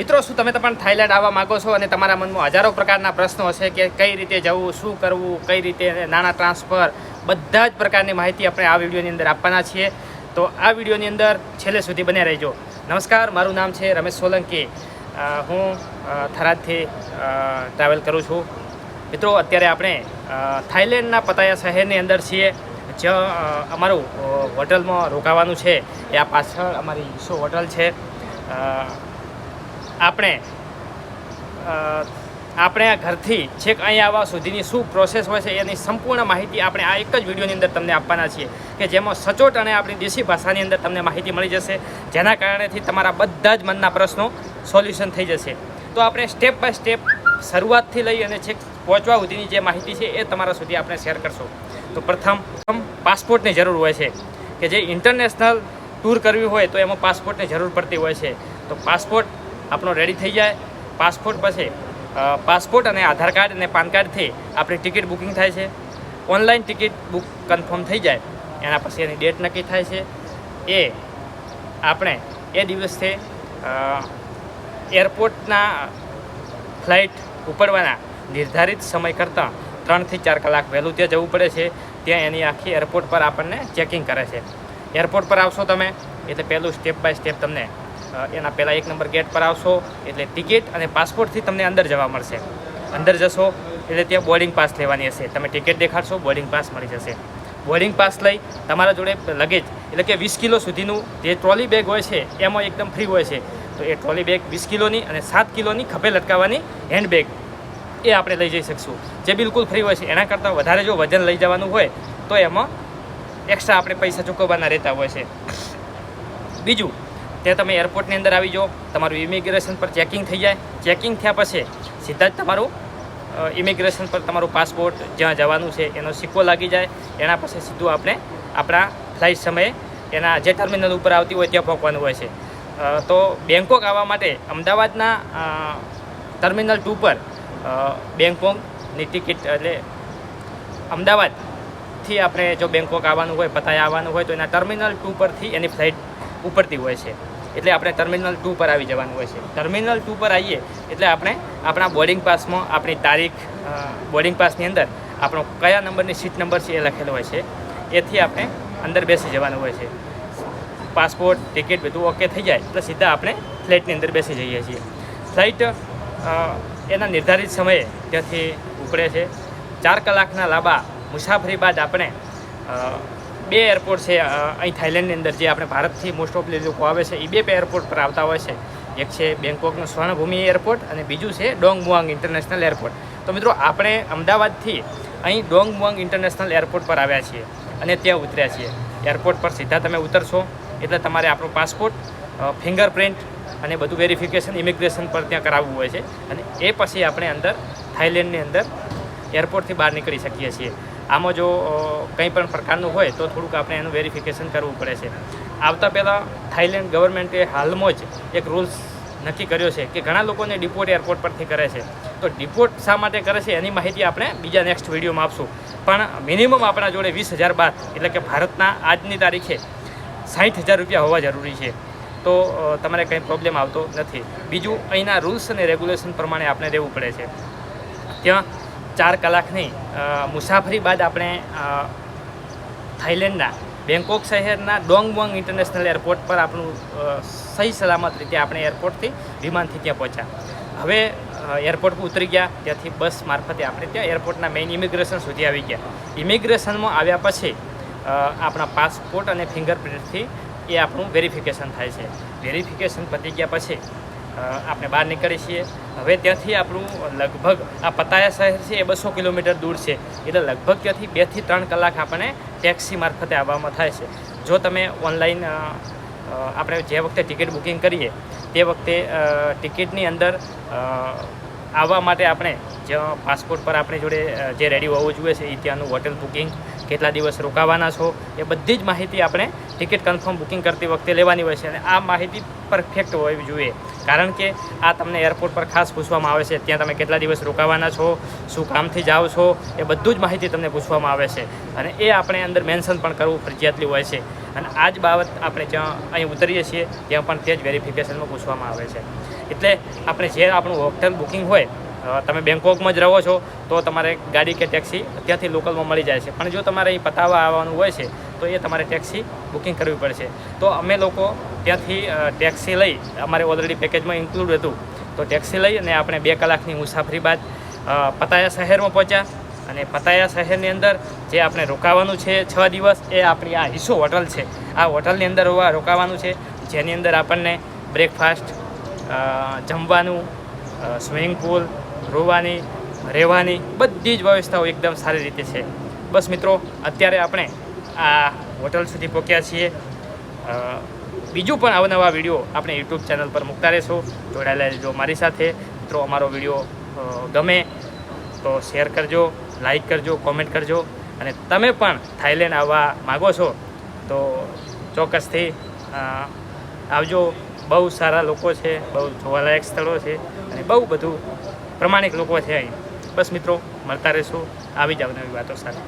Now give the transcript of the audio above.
મિત્રો, શું તમે પણ થાઈલેન્ડ આવવા માંગો છો અને તમારા મનમાં હજારો પ્રકારના પ્રશ્નો હશે કે કઈ રીતે જવું, શું કરવું, કઈ રીતે નાણાં ટ્રાન્સફર, બધા જ પ્રકારની માહિતી આપણે આ વિડીયોની અંદર આપવાના છીએ. તો આ વિડીયોની અંદર છેલ્લે સુધી બને રહેજો. નમસ્કાર, મારું નામ છે રમેશ સોલંકી. હું થરાદથી ટ્રાવેલ કરું છું. મિત્રો, અત્યારે આપણે થાઈલેન્ડના પતાયા શહેરની અંદર છીએ. જ્યાં અમારું હોટલમાં રોકાવાનું છે. એ આ પાછળ અમારી ઈસો હોટલ છે. આપણે આપણે આ ઘરથી છેક અહીં આવવા સુધીની શું પ્રોસેસ હોય છે એની સંપૂર્ણ માહિતી આપણે આ એક જ વિડીયોની અંદર તમને આપવાના છીએ કે જેમાં સચોટ અને આપણી દેશી ભાષાની અંદર તમને માહિતી મળી જશે, જેના કારણેથી તમારા બધા જ મનના પ્રશ્નો સોલ્યુશન થઈ જશે. તો આપણે સ્ટેપ બાય સ્ટેપ શરૂઆતથી લઈ અને છેક પહોંચવા સુધીની જે માહિતી છે એ તમારા સુધી આપણે શેર કરશું. તો પ્રથમ પાસપોર્ટની જરૂર હોય છે કે જે ઇન્ટરનેશનલ ટૂર કરવી હોય તો એમાં પાસપોર્ટની જરૂર પડતી હોય છે. તો પાસપોર્ટ આપણો રેડી થઈ જાય. પાસપોર્ટ પછી પાસપોર્ટ અને આધાર કાર્ડ અને પાન કાર્ડથી આપણી ટિકિટ બુકિંગ થાય છે. ઓનલાઈન ટિકિટ બુક કન્ફર્મ થઈ જાય. એના પછી એની ડેટ નક્કી થાય છે. એ આપણે એ દિવસથી એરપોર્ટના ફ્લાઇટ ઉપડવાના નિર્ધારિત સમય કરતાં ત્રણથી ચાર કલાક વહેલું ત્યાં જવું પડે છે. ત્યાં એની આખી એરપોર્ટ પર આપણને ચેકિંગ કરે છે. એરપોર્ટ પર આવશો તમે, એટલે પહેલું સ્ટેપ બાય સ્ટેપ તમને એના પહેલાં એક નંબર ગેટ પર આવશો, એટલે ટિકિટ અને પાસપોર્ટથી તમને અંદર જવા મળશે. અંદર જશો, એટલે ત્યાં બોર્ડિંગ પાસ લેવાની હશે. તમે ટિકિટ દેખાડશો, બોર્ડિંગ પાસ મળી જશે. બોર્ડિંગ પાસ લઈ તમારા જોડે લગેજ, એટલે કે વીસ કિલો સુધીનું જે ટ્રોલી બેગ હોય છે, એમાં એકદમ ફ્રી હોય છે. તો એ ટ્રોલી બેગ વીસ કિલોની અને સાત કિલોની ખભે લટકાવવાની હેન્ડબેગ એ આપણે લઈ જઈ શકશું. જે બિલકુલ ફ્રી હોય છે. એના કરતાં વધારે જો વજન લઈ જવાનું હોય, તો એમાં એક્સ્ટ્રા આપણે પૈસા ચૂકવવાના રહેતા હોય છે. બીજું ત્યાં તમે એરપોર્ટની અંદર આવી જાઓ તમારું ઇમિગ્રેશન પર ચેકિંગ થઈ જાય. ચેકિંગ થયા પછી સીધા જ તમારું ઇમિગ્રેશન પર તમારું પાસપોર્ટ જ્યાં જવાનું છે એનો સિક્કો લાગી જાય. એના પછી સીધું આપણે આપણા ફ્લાઇટ સમયે એના જે ટર્મિનલ ઉપર આવતી હોય ત્યાં પહોંચવાનું હોય છે. તો બેંકોક આવવા માટે અમદાવાદના ટર્મિનલ ટુ પર અ, બેંકોકની ટિકિટ એટલે અમદાવાદથી આપણે જો બેંકોક આવવાનું હોય પતાયા આવવાનું હોય તો એના ટર્મિનલ ટુ પરથી એની ફ્લાઇટ ઉપડતી હોય છે. એટલે આપણે ટર્મિનલ ટુ પર આવી જવાનું હોય છે. ટર્મિનલ ટુ પર આવીએ એટલે આપણે આપણા બોર્ડિંગ પાસમાં આપણી તારીખ બોર્ડિંગ પાસની અંદર આપણો કયા નંબરની સીટ નંબર છે એ લખેલો હોય છે. એથી આપણે અંદર બેસી જવાનું હોય છે. પાસપોર્ટ ટિકિટ બધું ઓકે થઈ જાય એટલે સીધા આપણે ફ્લાઇટની અંદર બેસી જઈએ છીએ. ફ્લાઇટ એના નિર્ધારિત સમયે ત્યાંથી ઉપડે છે. ચાર કલાકના લાંબા મુસાફરી બાદ આપણે બે એરપોર્ટ છે અહીં થાઈલેન્ડની અંદર જે આપણે ભારતથી મોસ્ટ ઓફ લોકો આવે છે એ બે બે એરપોર્ટ પર આવતા હોય છે. એક છે બેંકોકનું સ્વર્ણભૂમિ એરપોર્ટ અને બીજું છે ડોંગ મુઆંગ ઇન્ટરનેશનલ એરપોર્ટ તો મિત્રો, આપણે અમદાવાદથી અહીં ડોંગ મુઆંગ ઇન્ટરનેશનલ એરપોર્ટ પર આવ્યા છીએ અને ત્યાં ઉતર્યા છીએ. એરપોર્ટ પર સીધા તમે ઉતરશો, એટલે તમારે આપણો પાસપોર્ટ ફિંગરપ્રિન્ટ અને બધું વેરિફિકેશન ઇમિગ્રેશન પર ત્યાં કરાવવું હોય છે. અને એ પછી આપણે અંદર થાઈલેન્ડની અંદર એરપોર્ટથી બહાર નીકળી શકીએ છીએ. આમાં જો કંઈ પણ પ્રકારનું હોય તો થોડુંક આપણે એનું વેરિફિકેશન કરવું પડે છે. આવતા પહેલાં થાઈલેન્ડ ગવર્મેન્ટે હાલમાં જ એક રૂલ્સ નક્કી કર્યો છે કે ઘણા લોકોને ડિપોર્ટ એરપોર્ટ પરથી કરે છે. તો ડિપોર્ટ શા માટે કરે છે એની માહિતી આપણે બીજા નેક્સ્ટ વિડીયોમાં આપશું. પણ મિનિમમ આપણા જોડે વીસ હજાર બાદ એટલે કે ભારતના આજની તારીખે સાઠ હજાર રૂપિયા હોવા જરૂરી છે. તો તમારે કંઈ પ્રોબ્લેમ આવતો નથી. બીજું અહીંના રૂલ્સ અને રેગ્યુલેશન પ્રમાણે આપણે રહેવું પડે છે. ત્યાં ચાર કલાકની મુસાફરી બાદ આપણે થાઈલેન્ડના, બેંકોક શહેરના ડોંગબોંગ ઇન્ટરનેશનલ એરપોર્ટ પર આપણું સહી સલામત રીતે આપણે એરપોર્ટથી વિમાનથી ત્યાં પહોંચ્યા. હવે એરપોર્ટ પર ઉતરી ગયા, ત્યાંથી બસ મારફતે આપણે ત્યાં એરપોર્ટના મેઇન ઇમિગ્રેશન સુધી આવી ગયા. ઇમિગ્રેશનમાં આવ્યા પછી આપણા પાસપોર્ટ અને ફિંગરપ્રિન્ટથી એ આપણું વેરિફિકેશન થાય છે. વેરિફિકેશન પતી ગયા પછી આપણે બહાર નીકળીએ છીએ. હવે ત્યાંથી આપણું લગભગ આ પતાયા શહેર છે એ બસો કિલોમીટર દૂર છે. એટલે લગભગ ત્યાંથી બેથી ત્રણ કલાક આપણને ટેક્સી મારફતે આવવામાં થાય છે. જો તમે ઓનલાઈન આપણે જે વખતે ટિકિટ બુકિંગ કરીએ, તે વખતે ટિકિટની અંદર આવવા માટે આપણે જ્યાં પાસપોર્ટ પર આપણી જોડે જે રેડી હોવું જોઈએ છે, એ ત્યાંનું હોટેલ બુકિંગ કેટલા દિવસ રોકાવાના છો, એ બધી જ માહિતી આપણે ટિકિટ કન્ફર્મ બુકિંગ કરતી વખતે લેવાની હોય છે અને આ માહિતી પરફેક્ટ હોવી જોઈએ. કારણ કે આ તમને એરપોર્ટ પર ખાસ પૂછવામાં આવે છે, ત્યાં તમે કેટલા દિવસ રોકાવાના છો, શું કામથી જાઓ છો, એ બધું જ માહિતી તમને પૂછવામાં આવે છે. અને એ આપણે અંદર મેન્શન પણ કરવું ફરજિયાતલી હોય છે. અને આ જ બાબત આપણે જ્યાં અહીં ઉતરીએ છીએ, ત્યાં પણ તે જ વેરિફિકેશનમાં પૂછવામાં આવે છે. એટલે આપણે જે આપણું હોટેલ બુકિંગ હોય તમે બેંકોકમાં જ રહો છો, તો તમારે ગાડી કે ટેક્સી ત્યાંથી લોકલમાં મળી જાય છે. પણ જો તમારે અહીં પતાવવા આવવાનું હોય છે, તો એ તમારે ટેક્સી બુકિંગ કરવી પડશે. તો અમે લોકો ત્યાંથી ટેક્સી લઈ, અમારે ઓલરેડી પેકેજમાં ઇન્ક્લુડ હતું. તો ટેક્સી લઈ અને આપણે બે કલાકની મુસાફરી બાદ પતાયા શહેરમાં પહોંચ્યા. અને પતાયા શહેરની અંદર જે આપણે રોકાવાનું છે છ દિવસ, એ આપણી આ હિસ્સો હોટલ છે. આ હોટલની અંદર રોકાવાનું છે. જેની અંદર આપણને બ્રેકફાસ્ટ જમવાનું સ્વિમિંગ પુલ, રોવાની, રહેવાની બધી જ વ્યવસ્થાઓ એકદમ સારી રીતે છે. બસ મિત્રો, અત્યારે આપણે આ હોટલ સુધી પહોંચ્યા છીએ. બીજું પણ અવનવા વીડિયો આપણે યુટ્યુબ ચેનલ પર મૂકતા રહેશો. જોડાયેલા રહેજો મારી સાથે. મિત્રો, અમારો વીડિયો ગમે તો શેર કરજો. લાઈક કરજો, કોમેન્ટ કરજો અને તમે પણ થાઈલેન્ડ આવવા માગો છો તો ચોક્કસથી આવજો. બહુ સારા લોકો છે, બહુ જોવાલાયક સ્થળો છે અને બહુ બધું પ્રમાણિક લોકો છે અહીં. બસ મિત્રો, મળતા રહેશું. આવી જાવ નવી વાતો સાથે.